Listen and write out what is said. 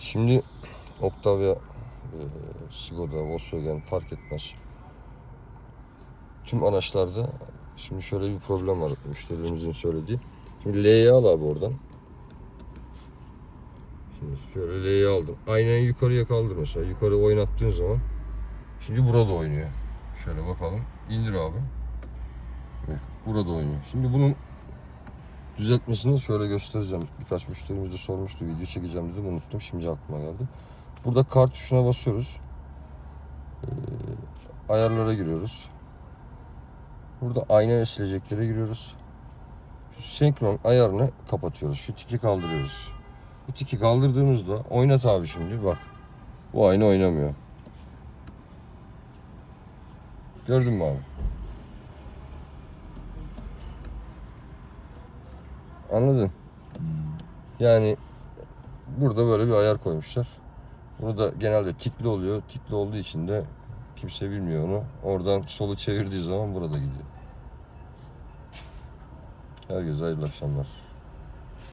Şimdi Octavia, e, Skoda, Volkswagen fark etmez. Tüm araçlarda şimdi şöyle bir problem var müşterilerimizin söylediği. Şimdi L'yi al abi oradan. Şimdi şöyle L'yi aldım. Aynayı yukarıya kaldır mesela. Yukarı oynattığın zaman şimdi burada oynuyor. Şöyle bakalım. İndir abi. Burada oynuyor. Şimdi bunun düzeltmesini şöyle göstereceğim. Birkaç müşterimiz de sormuştu. Video çekeceğim dedim. Unuttum. Şimdi aklıma geldi. Burada kart tuşuna basıyoruz. Ee, ayarlara giriyoruz. Burada ayna ve sileceklere giriyoruz. Şu senkron ayarını kapatıyoruz. Şu tiki kaldırıyoruz. Bu tiki kaldırdığımızda oynat abi şimdi bak. Bu ayna oynamıyor. Gördün mü abi? Anladın? Yani burada böyle bir ayar koymuşlar. Bunu da genelde tikli oluyor. Tikli olduğu için de kimse bilmiyor onu. Oradan solu çevirdiği zaman burada gidiyor. Herkese hayırlı akşamlar.